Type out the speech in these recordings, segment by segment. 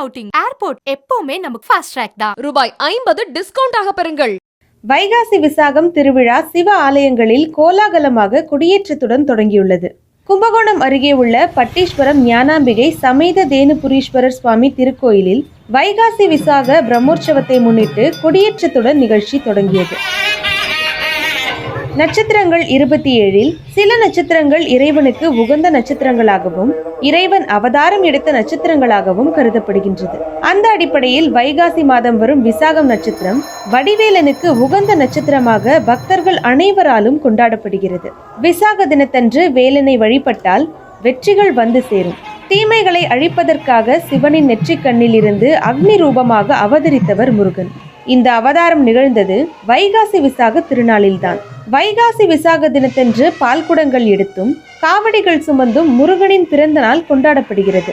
Outing airport எப்பவுமே நமக்கு fast track தான். ரூபாய் ஐம்பது டிஸ்கவுண்ட் ஆக பெறுங்கள். வைகாசி விசாகம் திருவிழா சிவ ஆலயங்களில் கோலாகலமாக கொடியேற்றத்துடன் தொடங்கியுள்ளது. கும்பகோணம் அருகே உள்ள பட்டீஸ்வரம் ஞானாம்பிகை சமேத தேனுபுரீஸ்வரர் சுவாமி திருக்கோயிலில் வைகாசி விசாக பிரம்மோற்சவத்தை முன்னிட்டு கொடியேற்றத்துடன் நிகழ்ச்சி தொடங்கியது. நட்சத்திரங்கள் இருபத்தி ஏழில் சில நட்சத்திரங்கள் இறைவனுக்கு உகந்த நட்சத்திரங்களாகவும் இறைவன் அவதாரம் எடுத்த நட்சத்திரங்களாகவும் கருதப்படுகின்றது. அந்த அடிப்படையில் வைகாசி மாதம் வரும் விசாகம் நட்சத்திரம் வடிவேலனுக்கு உகந்த நட்சத்திரமாக பக்தர்கள் அனைவராலும் கொண்டாடப்படுகிறது. விசாக தினத்தன்று வேலனை வழிபட்டால் வெற்றிகள் வந்து சேரும். தீமைகளை அழிப்பதற்காக சிவனின் நெற்றிக் கண்ணிலிருந்து அக்னி ரூபமாக அவதரித்தவர் முருகன். இந்த அவதாரம் நிகழ்ந்தது வைகாசி விசாக திருநாளில்தான். வைகாசி விசாக தினத்தன்று பால்குடங்கள் எடுத்தும் காவடிகள் சுமந்தும் முருகனின் பிறந்த நாள் கொண்டாடப்படுகிறது.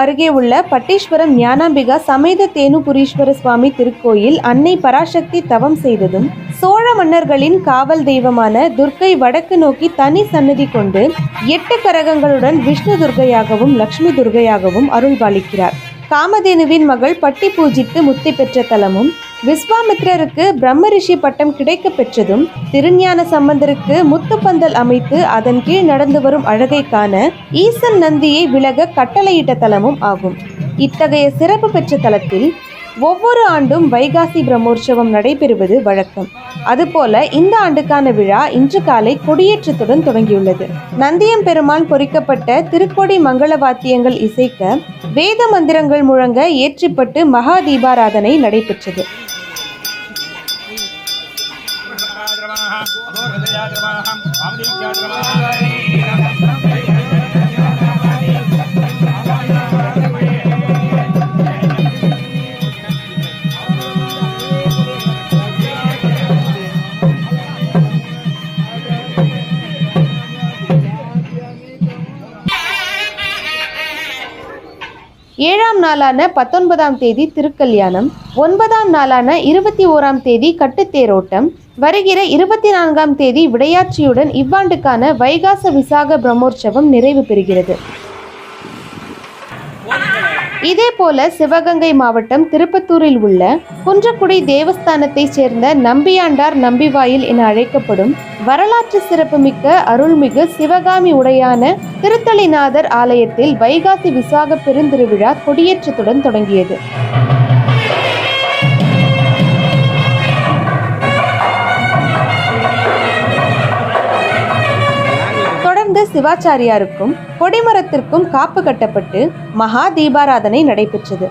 அருகே உள்ள பட்டீஸ்வரம் ஞானாம்பிகா சமேத தேனுபுரீஸ்வர சுவாமி திருக்கோயில் அன்னை பராசக்தி தவம் செய்ததும் சோழ மன்னர்களின் காவல் தெய்வமான துர்க்கை வடக்கு நோக்கி தனி சன்னதி கொண்டு எட்டு கரகங்களுடன் விஷ்ணு துர்க்கையாகவும் லக்ஷ்மி துர்கையாகவும் அருள்பாலிக்கிறார். காமதேனுவின் மகள் பட்டி பூஜித்து முத்தி பெற்ற தலமும் விஸ்வாமித்ரருக்கு பிரம்ம ரிஷி பட்டம் கிடைக்க பெற்றதும் திருஞான சம்பந்தருக்கு முத்துப்பந்தல் அமைத்து அதன் கீழ் நடந்து வரும் அழகை காண ஈசன் நந்தியை விலக கட்டளையிட்ட தலமும் ஆகும். இத்தகைய சிறப்பு பெற்ற தலத்தில் ஒவ்வொரு ஆண்டும் வைகாசி பிரம்மோற்சவம் நடைபெறுவது வழக்கம். அதுபோல இந்த ஆண்டுக்கான விழா இன்று காலை கொடியேற்றத்துடன் தொடங்கியுள்ளது. நந்தியம் பெருமாள் பொறிக்கப்பட்ட திருக்கொடி மங்கள வாத்தியங்கள் இசைக்க வேத மந்திரங்கள் முழங்க ஏற்றிப்பட்டு மகா தீபாராதனை நடைபெற்றது ஏழாம் நாளான பத்தொன்பதாம் தேதி திருக்கல்யாணம் ஒன்பதாம் நாளான இருபத்தி ஓராம் தேதி கட்டுத்தேரோட்டம் வருகிற இருபத்தி நான்காம் தேதி விடையாட்சியுடன் இவ்வாண்டுக்கான வைகாச விசாக பிரம்மோற்சவம் நிறைவு பெறுகிறது. இதேபோல சிவகங்கை மாவட்டம் திருப்பத்தூரில் உள்ள குன்றக்குடி தேவஸ்தானத்தைச் சேர்ந்த நம்பியாண்டார் நம்பிவாயில் என அழைக்கப்படும் வரலாற்று சிறப்புமிக்க அருள்மிகு சிவகாமி உடையான திருத்தலிநாதர் ஆலயத்தில் வைகாசி விசாக பெருந்திருவிழா கொடியேற்றத்துடன் தொடங்கியது. சிவாச்சாரியாருக்கும் கொடிமரத்திற்கும் காப்பு கட்டப்பட்டு மகா தீபாராதனை நடைபெற்றது.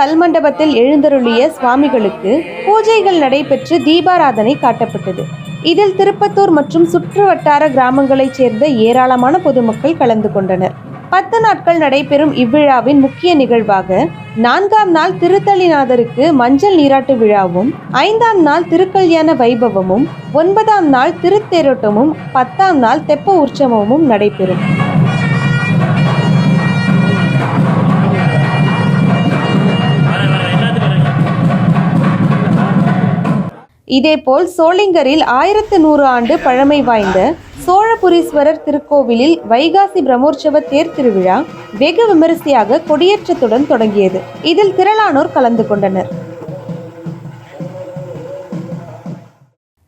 கல்மண்டபத்தில் எழுந்தருளிய சுவாமிகளுக்கு பூஜைகள் நடைபெற்று தீபாராதனை காட்டப்பட்டது. இதில் திருப்பத்தூர் மற்றும் சுற்று வட்டார கிராமங்களைச் சேர்ந்த ஏராளமான பொதுமக்கள் கலந்து கொண்டனர். பத்து நாட்கள் நடைபெறும் இவ்விழாவின் முக்கிய நிகழ்வாக நான்காம் நாள் திருத்தலிநாதருக்கு மஞ்சள் நீராட்டு விழாவும் ஐந்தாம் நாள் திருக்கல்யாண வைபவமும் ஒன்பதாம் நாள் திருத்தேரோட்டமும் பத்தாம் நாள் தெப்ப உற்சவமும் நடைபெறும். இதேபோல் சோளிங்கரில் ஆயிரத்து நூறு ஆண்டு பழமை வாய்ந்த சோழபுரீஸ்வரர் திருக்கோவிலில் வைகாசி பிரம்மோற்சவ தேர் திருவிழா வெகு விமரிசையாக கொடியேற்றத்துடன் தொடங்கியது. இதில் திரளானோர் கலந்து கொண்டனர்.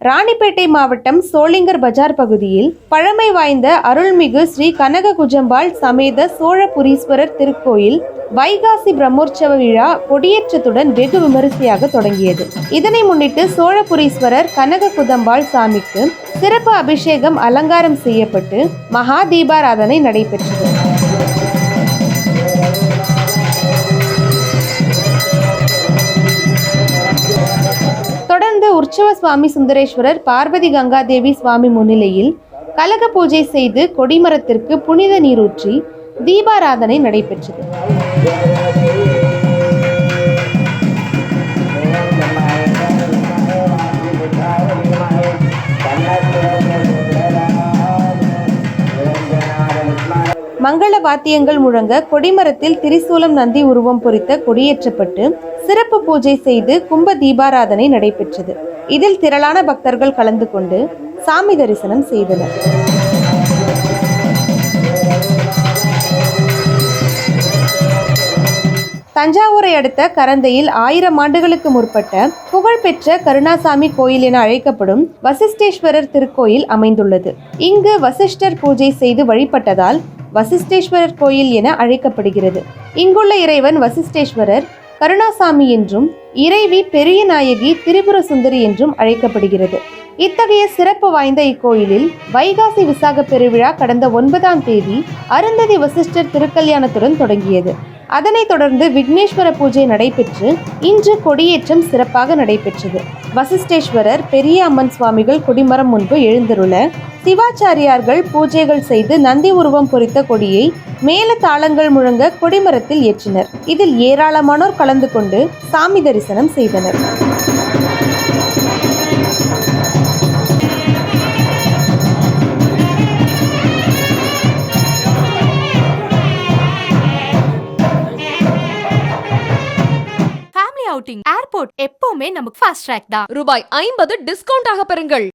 ராணிப்பேட்டை மாவட்டம் சோளிங்கர் பஜார் பகுதியில் பழமை வாய்ந்த அருள்மிகு ஸ்ரீ கனக குஜம்பாள் சமேத சோழபுரீஸ்வரர் திருக்கோயில் வைகாசி பிரம்மோற்சவ விழா கொடியேற்றத்துடன் வெகு விமரிசையாக தொடங்கியது. இதனை முன்னிட்டு சோழபுரீஸ்வரர் கனக குதம்பாள் சாமிக்கு சிறப்பு அபிஷேகம் அலங்காரம் செய்யப்பட்டு மகா தீபாராதனை நடைபெற்றது. உற்சவ சுவாமி சுந்தரேஸ்வரர் பார்வதி கங்காதேவி சுவாமி முன்னிலையில் கலக பூஜை செய்து கொடிமரத்திற்கு புனித நீரூற்றி தீபாராதனை நடைபெற்றது. மங்கள வாத்தியங்கள் முழங்க கொடிமரத்தில் திரிசூலம் நந்தி உருவம் பொறித்த கொடியேற்றப்பட்டு சிறப்பு பூஜை செய்து கும்ப தீபாராதனை நடைபெற்றது. இதில் திரளான பக்தர்கள் கலந்து கொண்டு சாமி தரிசனம் செய்தனர். தஞ்சாவூரை அடுத்த கரந்தையில் ஆயிரம் ஆண்டுகளுக்கு முற்பட்ட புகழ்பெற்ற கருணாசாமி கோயில் என அழைக்கப்படும் வசிஷ்டேஸ்வரர் திருக்கோயில் அமைந்துள்ளது. இங்கு வசிஷ்டர் பூஜை செய்து வழிபட்டதால் வசிஷ்டேஸ்வரர் கோயில் என அழைக்கப்படுகிறது. இங்குள்ள இறைவன் வசிஷ்டேஸ்வரர் கருணாசாமி என்றும் இறைவி பெரிய நாயகி திரிபுர சுந்தரி என்றும் அழைக்கப்படுகிறது. இத்தகைய சிறப்பு வாய்ந்த இக்கோயிலில் வைகாசி விசாக பெருவிழா கடந்த ஒன்பதாம் தேதி அருந்ததி வசிஷ்டர் திருக்கல்யாணத்துடன் தொடங்கியது. அதனைத் தொடர்ந்து விக்னேஸ்வர பூஜை நடைபெற்று இன்று கொடியேற்றம் சிறப்பாக நடைபெற்றது. வசிஷ்டேஸ்வரர் பெரிய அம்மன் சுவாமிகள் கொடிமரம் முன்பு எழுந்தருள சிவாச்சாரியார்கள் பூஜைகள் செய்து நந்தி உருவம் பொறித்த கொடியை மேல தாளங்கள் முழங்க கொடிமரத்தில் ஏற்றினர். இதில் ஏராளமானோர் கலந்து கொண்டு சாமி தரிசனம் செய்தனர். அவுட்டிங் ஏர்போர்ட் எப்பவுமே நமக்கு ஃபாஸ்ட் ட்ராக் தான். ரூபாய் ஐம்பது டிஸ்கவுண்ட் ஆக பெறுங்கள்.